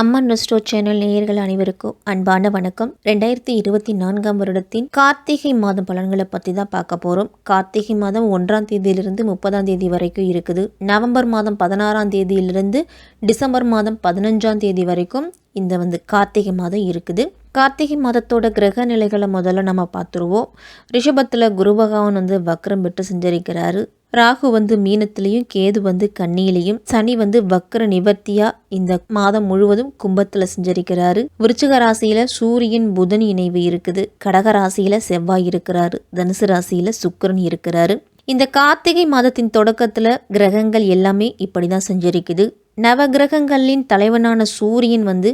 அம்மன் நெஸ்டோ channel நேயர்கள் அனைவருக்கும் அன்பான வணக்கம். ரெண்டாயிரத்தி இருபத்தி நான்காம் வருடத்தின் கார்த்திகை மாதம் பலன்களை பற்றி தான் பார்க்க போகிறோம் கார்த்திகை மாதம் ஒன்றாம் தேதியிலிருந்து முப்பதாம் தேதி வரைக்கும் இருக்குது. நவம்பர் மாதம் பதினாறாம் தேதியிலிருந்து டிசம்பர் மாதம் பதினஞ்சாம் தேதி வரைக்கும் இந்த வந்து கார்த்திகை மாதம் இருக்குது. கார்த்திகை மாதத்தோட கிரக நிலைகளை முதல்ல நம்ம பார்த்துருவோம். ரிஷபத்தில் குரு பகவான் வந்து வக்ரம் விட்டு செஞ்சரிக்கிறாரு. ராகு வந்து மீனத்திலையும் கேது வந்து கண்ணியிலையும் சனி வந்து வக்கர நிவர்த்தியா இந்த மாதம் முழுவதும் கும்பத்துல செஞ்சரிக்கிறாரு. விருச்சிக ராசியில சூரியன் புதன் இணைவு இருக்குது. கடக ராசியில செவ்வாய் இருக்கிறாரு. தனுசு ராசியில சுக்கரன் இருக்கிறாரு. இந்த கார்த்திகை மாதத்தின் தொடக்கத்தில் கிரகங்கள் எல்லாமே இப்படி தான் செஞ்சிருக்குது. நவ கிரகங்களின் தலைவனான சூரியன் வந்து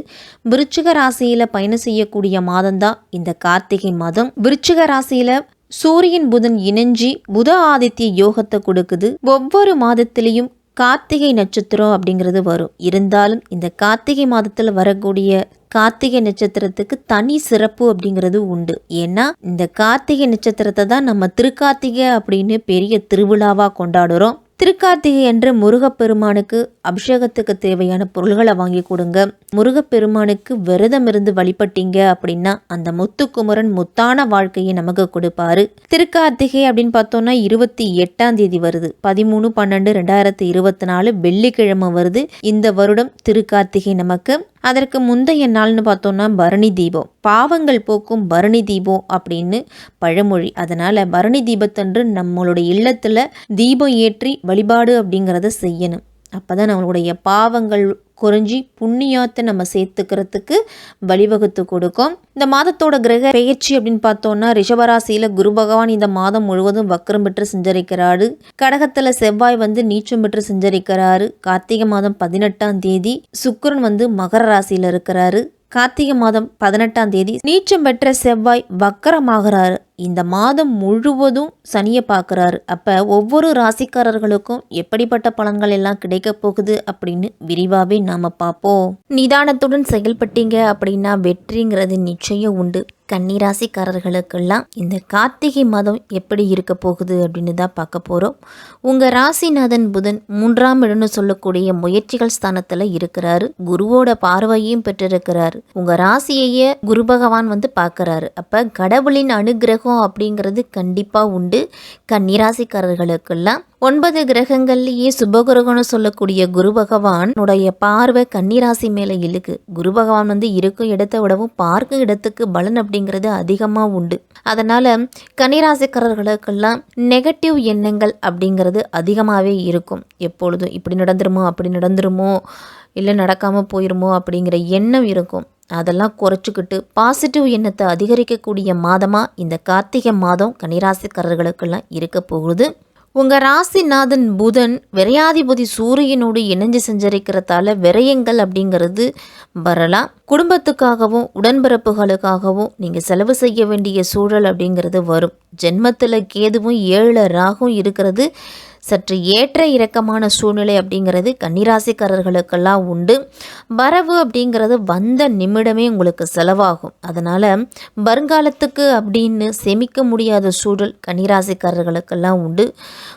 விருச்சிக ராசியில் பயணம் செய்யக்கூடிய மாதம்தான் இந்த கார்த்திகை மாதம். விருச்சிக ராசியில் சூரியன் புதன் இணைஞ்சி புத ஆதித்ய யோகத்தை கொடுக்குது. ஒவ்வொரு மாதத்திலையும் கார்த்திகை நட்சத்திரம் அப்படிங்கிறது வரும். இருந்தாலும் இந்த கார்த்திகை மாதத்தில் வரக்கூடிய கார்த்திகை நட்சத்திரத்துக்கு தனி சிறப்பு அப்படிங்கிறது உண்டு. ஏன்னா இந்த கார்த்திகை நட்சத்திரத்தை தான் நம்ம திருக்கார்த்திகை அப்படின்னு பெரிய திருவிழாவாக கொண்டாடுறோம். திருக்கார்த்திகை என்ற முருகப்பெருமானுக்கு அபிஷேகத்துக்கு தேவையான பொருள்களை வாங்கி கொடுங்க. முருகப்பெருமானுக்கு விரதம் இருந்து வழிபட்டீங்க அப்படின்னா அந்த முத்துக்குமரன் முத்தான வாழ்க்கையை நமக்கு கொடுப்பாரு. திருக்கார்த்திகை அப்படின்னு பார்த்தோம்னா இருபத்தி எட்டாம் தேதி வருது. பதிமூணு பன்னெண்டு ரெண்டாயிரத்தி இருபத்தி நாலு வெள்ளிக்கிழமை வருது. இந்த வருடம் திருக்கார்த்திகை நமக்கு அதற்கு முந்தைய நாள்னு பார்த்தோன்னா பரணி தீபம். பாவங்கள் போக்கும் பரணி தீபம் அப்படின்னு பழமொழி. அதனால் பரணி தீபத்தன்று நம்மளுடைய இல்லத்தில் தீபம் ஏற்றி வழிபாடு அப்படிங்கிறத செய்யணும். அப்போ தான் நம்மளுடைய பாவங்கள் குறைஞ்சி புண்ணியாத்தை நம்ம சேர்த்துக்கிறதுக்கு வழிவகுத்து கொடுக்கும். இந்த மாதத்தோட கிரக பெயர்ச்சி அப்படின்னு பார்த்தோம்னா ரிஷபராசியில் குரு பகவான் இந்த மாதம் முழுவதும் வக்கரம் பெற்று செஞ்சரிக்கிறாரு. கடகத்தில் செவ்வாய் வந்து நீச்சம் பெற்று செஞ்சரிக்கிறாரு. கார்த்திகை மாதம் பதினெட்டாம் தேதி சுக்கரன் வந்து மகர ராசியில் இருக்கிறாரு. கார்த்திகை மாதம் பதினெட்டாம் தேதி நீச்சம் பெற்ற செவ்வாய் வக்கரமாகிறாரு. இந்த மாதம் முழுவதும் சனியை பார்க்குறாரு. அப்போ ஒவ்வொரு ராசிக்காரர்களுக்கும் எப்படிப்பட்ட பலன்கள் எல்லாம் கிடைக்க போகுது அப்படின்னு விரிவாகவே நாம் பார்ப்போம். நிதானத்துடன் செயல்பட்டீங்க அப்படின்னா வெற்றிங்கிறது நிச்சயம் உண்டு. கன்னிராசிக்காரர்களுக்கெல்லாம் இந்த கார்த்திகை மாதம் எப்படி இருக்க போகுது அப்படின்னு தான் பார்க்க போகிறோம் உங்கள் ராசிநாதன் புதன் மூன்றாம் இடம்னு சொல்லக்கூடிய முயற்சிகள் ஸ்தானத்தில் இருக்கிறாரு. குருவோட பார்வையும் பெற்றிருக்கிறாரு. உங்கள் ராசியையே குரு பகவான் வந்து பார்க்குறாரு. அப்போ கடவுளின் அனுகிரகம் அப்படிங்கிறது கண்டிப்பாக உண்டு. கன்னிராசிக்காரர்களுக்கெல்லாம் ஒன்பது கிரகங்கள்லேயே சுபகிரகம்னு சொல்லக்கூடிய குரு பகவான் உடைய பார்வை கன்னிராசி மேலே இழுக்கு. குரு பகவான் வந்து இருக்கும் இடத்த விடவும் பார்க்கும் இடத்துக்கு பலன் அப்படிங்கிறது அதிகமாக உண்டு. அதனால் கன்னிராசிக்காரர்களுக்கெல்லாம் நெகட்டிவ் எண்ணங்கள் அப்படிங்கிறது அதிகமாகவே இருக்கும். எப்பொழுதும் இப்படி நடந்துருமோ அப்படி நடந்துருமோ இல்லை நடக்காமல் போயிருமோ அப்படிங்கிற எண்ணம் இருக்கும். அதெல்லாம் குறைச்சிக்கிட்டு பாசிட்டிவ் எண்ணத்தை அதிகரிக்கக்கூடிய மாதமாக இந்த கார்த்திகை மாதம் கன்னிராசிக்காரர்களுக்கெல்லாம் இருக்க போகுது. உங்கள் ராசிநாதன் புதன் விரையாதிபதி சூரியனோடு இணைஞ்சு செஞ்சிருக்கிறதால விரயங்கள் அப்படிங்கிறது வரலாம். குடும்பத்துக்காகவும் உடன்பிறப்புகளுக்காகவும் நீங்கள் செலவு செய்ய வேண்டிய சூழல் அப்படிங்கிறது வரும். ஜென்மத்தில் கேதுவும் ஏழு ராகும் இருக்கிறது. சற்று ஏற்ற இறக்கமான சூழ்நிலை அப்படிங்கிறது கன்னிராசிக்காரர்களுக்கெல்லாம் உண்டு. வரவு அப்படிங்கிறது வந்த நிமிடமே உங்களுக்கு செலவாகும். அதனால் வருங்காலத்துக்கு அப்படின்னு செமிக்க முடியாத சூழல் கன்னிராசிக்காரர்களுக்கெல்லாம் உண்டு.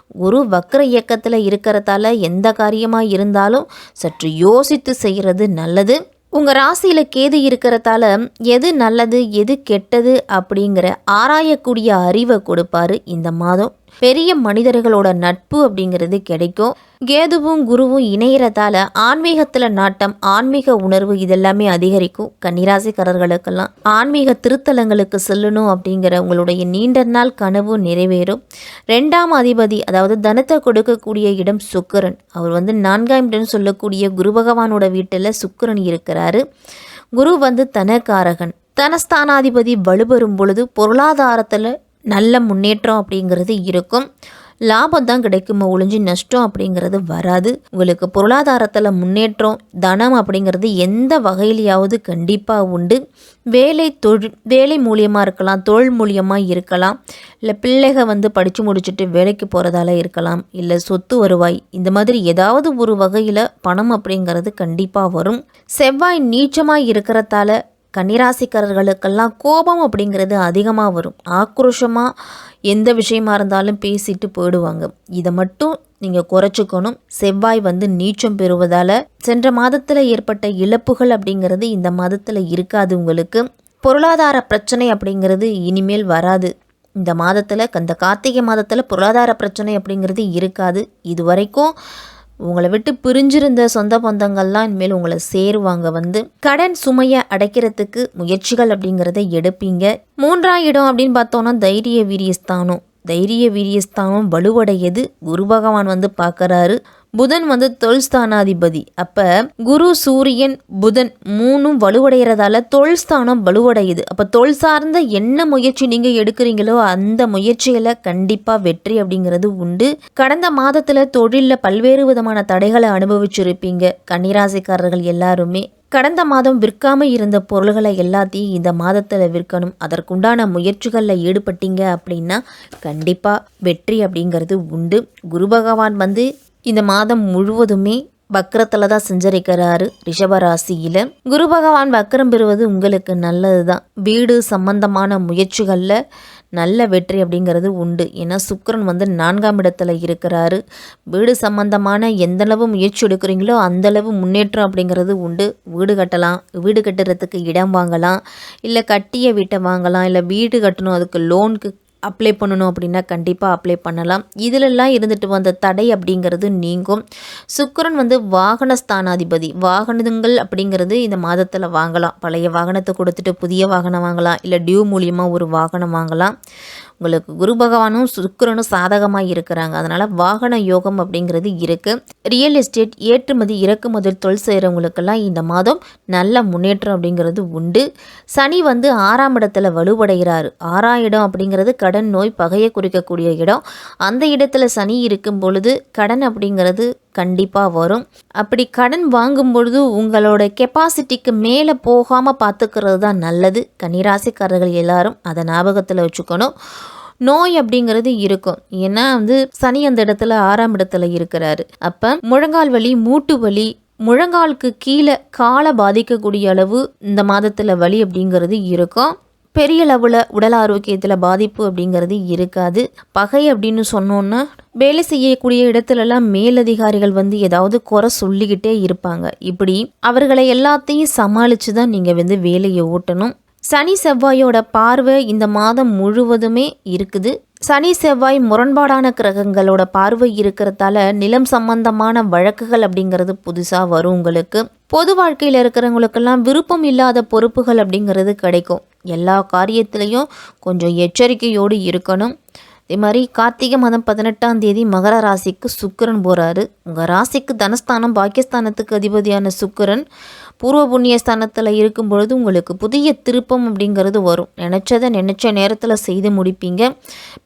குரு வக்ர இயக்கத்தில் இருக்கிறதால எந்த காரியமாக இருந்தாலும் சற்று யோசித்து செய்கிறது நல்லது. உங்கள் ராசியில் கேது இருக்கிறதால எது நல்லது எது கெட்டது அப்படிங்கிற ஆராயக்கூடிய அறிவை கொடுப்பாரு இந்த மாதம். பெரிய மனிதர்களோட நட்பு அப்படிங்கிறது கிடைக்கும். கேதுவும் குருவும் இணையறதால ஆன்மீகத்தில் நாட்டம் ஆன்மீக உணர்வு இதெல்லாமே அதிகரிக்கும் கன்னிராசிக்காரர்களுக்கெல்லாம். ஆன்மீக திருத்தலங்களுக்கு செல்லணும் அப்படிங்கிற உங்களுடைய நீண்ட நாள் கனவு நிறைவேறும். ரெண்டாம் அதிபதி அதாவது தனத்தை கொடுக்கக்கூடிய இடம் சுக்கரன். அவர் வந்து நான்காம் இடம் சொல்லக்கூடிய குரு பகவானோட வீட்டில் சுக்கரன் இருக்கிறாரு. குரு வந்து தனக்காரகன். தனஸ்தானாதிபதி வலுப்பெறும் பொழுது பொருளாதாரத்தில் நல்ல முன்னேற்றம் அப்படிங்கிறது இருக்கும். லாபம் தான் கிடைக்குமோ ஒழிஞ்சு நஷ்டம் அப்படிங்கிறது வராது. உங்களுக்கு பொருளாதாரத்தில் முன்னேற்றம் தனம் அப்படிங்கிறது எந்த வகையிலையாவது கண்டிப்பாக உண்டு. வேலை தொழில் வேலை மூலியமாக இருக்கலாம் தொழில் மூலியமாக இருக்கலாம். இல்லை பிள்ளைக வந்து படித்து முடிச்சுட்டு வேலைக்கு போகிறதால இருக்கலாம். இல்லை சொத்து வருவாய் இந்த மாதிரி ஏதாவது ஒரு வகையில் பணம் அப்படிங்கிறது கண்டிப்பாக வரும். செவ்வாய் நீச்சமாக இருக்கிறதால கன்னிராசிக்காரர்களுக்கெல்லாம் கோபம் அப்படிங்கிறது அதிகமாக வரும். ஆக்ரோஷமாக எந்த விஷயமா இருந்தாலும் பேசிட்டு போயிடுவாங்க. இதை மட்டும் நீங்கள் குறைச்சிக்கணும். செவ்வாய் வந்து நீச்சம் பெறுவதால் சென்ற மாதத்தில் ஏற்பட்ட இழப்புகள் அப்படிங்கிறது இந்த மாதத்தில் இருக்காது உங்களுக்கு. பொருளாதார பிரச்சனை அப்படிங்கிறது இனிமேல் வராது. இந்த மாதத்தில் இந்த கார்த்திகை மாதத்தில் பொருளாதார பிரச்சனை அப்படிங்கிறது இருக்காது. இது வரைக்கும் உங்களை விட்டு பிரிஞ்சிருந்த சொந்த பந்தங்கள்லாம் இனிமேல் உங்களை சேருவாங்க. வந்து கடன் சுமையை அடைக்கிறதுக்கு முயற்சிகள் அப்படிங்கிறத எடுப்பீங்க. மூன்றாம் இடம் அப்படின்னு பார்த்தோன்னா தைரிய வீரியஸ்தானம். தைரிய வீரியஸ்தானம் வலுவடையது. குரு பகவான் வந்து பார்க்குறாரு. புதன் வந்து தொல் ஸ்தானாதிபதி. அப்போ குரு சூரியன் புதன் மூணும் வலுவடைகிறதால தொல் ஸ்தானம் வலுவடையுது. அப்போ தொல் சார்ந்த என்ன முயற்சி நீங்கள் எடுக்கிறீங்களோ அந்த முயற்சியில் கண்டிப்பாக வெற்றி அப்படிங்கிறது உண்டு. கடந்த மாதத்தில் தொழிலில் பல்வேறு விதமான தடைகளை அனுபவிச்சிருப்பீங்க. கன்னிராசிக்காரர்கள் எல்லாருமே. கடந்த மாதம் விற்காம இருந்த பொருள்களை எல்லாத்தையும் இந்த மாதத்தில் விற்கணும். அதற்குண்டான முயற்சிகளில் ஈடுபட்டீங்க அப்படின்னா கண்டிப்பாக வெற்றி அப்படிங்கிறது உண்டு. குரு பகவான் வந்து இந்த மாதம் முழுவதுமே வக்கரத்தில் தான் செஞ்சரிக்கிறாரு ரிஷபராசியில். குரு பகவான் வக்கரம் பெறுவது உங்களுக்கு நல்லது தான் வீடு சம்பந்தமான முயற்சிகளில் நல்ல வெற்றி அப்படிங்கிறது உண்டு. ஏன்னா சுக்கரன் வந்து நான்காம் இடத்துல இருக்கிறாரு. வீடு சம்பந்தமான எந்தளவு முயற்சி எடுக்கிறீங்களோ அந்தளவு முன்னேற்றம் அப்படிங்கிறது உண்டு. வீடு கட்டலாம் வீடு கட்டுறதுக்கு இடம் வாங்கலாம் இல்லை கட்டிய வீட்டை வாங்கலாம் இல்லை வீடு கட்டணும் அதுக்கு லோனுக்கு அப்ளை பண்ணணும் அப்படின்னா கண்டிப்பாக அப்ளை பண்ணலாம். இதிலெல்லாம் இருந்துட்டு வந்த தடை அப்படிங்கிறது நீங்கும். சுக்கரன் வந்து வாகன ஸ்தானாதிபதி. வாகனங்கள் அப்படிங்கிறது இந்த மாதத்தில் வாங்கலாம். பழைய வாகனத்தை கொடுத்துட்டு புதிய வாகனம் வாங்கலாம். இல்லை டியூ மூலியமாக ஒரு வாகனம் வாங்கலாம். உங்களுக்கு குரு பகவானும் சுக்கரனும் சாதகமாக இருக்கிறாங்க. அதனால் வாகன யோகம் அப்படிங்கிறது இருக்குது ரியல் எஸ்டேட் ஏற்றுமதி இறக்குமதி தொழில் செய்கிறவங்களுக்கெல்லாம் இந்த மாதம் நல்ல முன்னேற்றம் அப்படிங்கிறது உண்டு. சனி வந்து ஆறாம் இடத்துல வலுவடைகிறார். ஆறாம் இடம் அப்படிங்கிறது கடன் நோய் பகையை குறிக்கக்கூடிய இடம். அந்த இடத்துல சனி இருக்கும் பொழுது கடன் அப்படிங்கிறது கண்டிப்பாக வரும். அப்படி கடன் வாங்கும் பொழுது உங்களோட கெப்பாசிட்டிக்கு மேலே போகாமல் பார்த்துக்கிறது தான் நல்லது. கன்னிராசிக்காரர்கள் எல்லாரும் அதை ஞாபகத்தில் வச்சுக்கணும். நோய் அப்படிங்கிறது இருக்கும். ஏன்னா வந்து சனி அந்த இடத்துல ஆறாம் இடத்துல இருக்கிறாரு. அப்போ முழங்கால் வலி மூட்டு வலி முழங்காலுக்கு கீழே காலை பாதிக்கக்கூடிய அளவு இந்த மாதத்தில் வலி அப்படிங்கிறது இருக்கும். பெரிய லெவலில் உடல் ஆரோக்கியத்தில் பாதிப்பு அப்படிங்கிறது இருக்காது. பகை அப்படின்னு சொன்னோன்னா வேலை செய்யக்கூடிய இடத்துலலாம் மேலதிகாரிகள் வந்து ஏதாவது குறை சொல்லிக்கிட்டே இருப்பாங்க. இப்படி அவர்களை எல்லாத்தையும் சமாளித்து தான் நீங்கள் வந்து வேலையை ஓட்டணும். சனி செவ்வாயோட பார்வை இந்த மாதம் முழுவதுமே இருக்குது. சனி செவ்வாய் முரண்பாடான கிரகங்களோட பார்வை இருக்கிறதால நிலம் சம்பந்தமான வழக்குகள் அப்படிங்கிறது புதுசாக வரும் உங்களுக்கு. பொது வாழ்க்கையில் இருக்கிறவங்களுக்கெல்லாம் விருப்பம் இல்லாத பொறுப்புகள் அப்படிங்கிறது கிடைக்கும். எல்லா காரியத்திலையும் கொஞ்சம் எச்சரிக்கையோடு இருக்கணும். அதே மாதிரி கார்த்திகை மாதம் பதினெட்டாம் தேதி மகர ராசிக்கு சுக்கிரன் போகிறாரு உங்கள் ராசிக்கு தனஸ்தானம் பாக்கியஸ்தானத்துக்கு அதிபதியான சுக்கரன் பூர்வ புண்ணிய ஸ்தானத்தில் இருக்கும் பொழுது உங்களுக்கு புதிய திருப்பம் அப்படிங்கிறது வரும். நினச்சதை நினச்ச நேரத்தில் செய்து முடிப்பீங்க.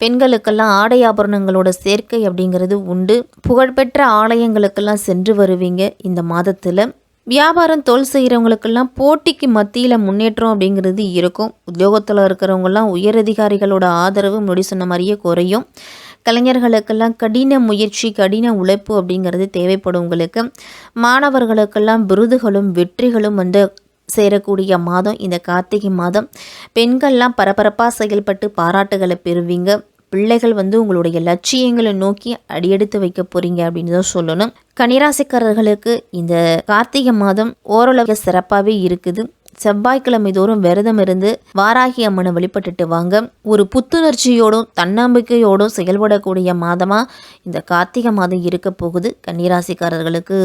பெண்களுக்கெல்லாம் ஆடை ஆபரணங்களோட சேர்க்கை அப்படிங்கிறது உண்டு. புகழ்பெற்ற ஆலயங்களுக்கெல்லாம் சென்று வருவீங்க இந்த மாதத்தில். வியாபாரம் தொழில் செய்கிறவங்களுக்கெல்லாம் போட்டிக்கு மத்தியில் முன்னேற்றம் அப்படிங்கிறது இருக்கும். உத்தியோகத்தில் இருக்கிறவங்கெல்லாம் உயரதிகாரிகளோட ஆதரவு முன்னாடி சொன்ன மாதிரியே குறையும். கலைஞர்களுக்கெல்லாம் கடின முயற்சி கடின உழைப்பு அப்படிங்கிறது தேவைப்படும் உங்களுக்கு மாணவர்களுக்கெல்லாம் விருதுகளும் வெற்றிகளும் வந்து சேரக்கூடிய மாதம் இந்த கார்த்திகை மாதம். பெண்கள்லாம் பரபரப்பாக செயல்பட்டு பாராட்டுகளை பெறுவீங்க. பிள்ளைகள் வந்து உங்களுடைய லட்சியங்களை நோக்கி அடியெடுத்து வைக்க போகிறீங்க அப்படின்னு தான் சொல்லணும். கன்னிராசிக்காரர்களுக்கு இந்த கார்த்திகை மாதம் ஓரளவு சிறப்பாகவே இருக்குது. செவ்வாய்க்கிழமை தோறும் விரதம் இருந்து வாராகி அம்மனை வழிபட்டுட்டு வாங்க. ஒரு புத்துணர்ச்சியோடும் தன்னம்பிக்கையோடும் செயல்படக்கூடிய மாதமாக இந்த கார்த்திகை மாதம் இருக்க போகுது கன்னிராசிக்காரர்களுக்கு.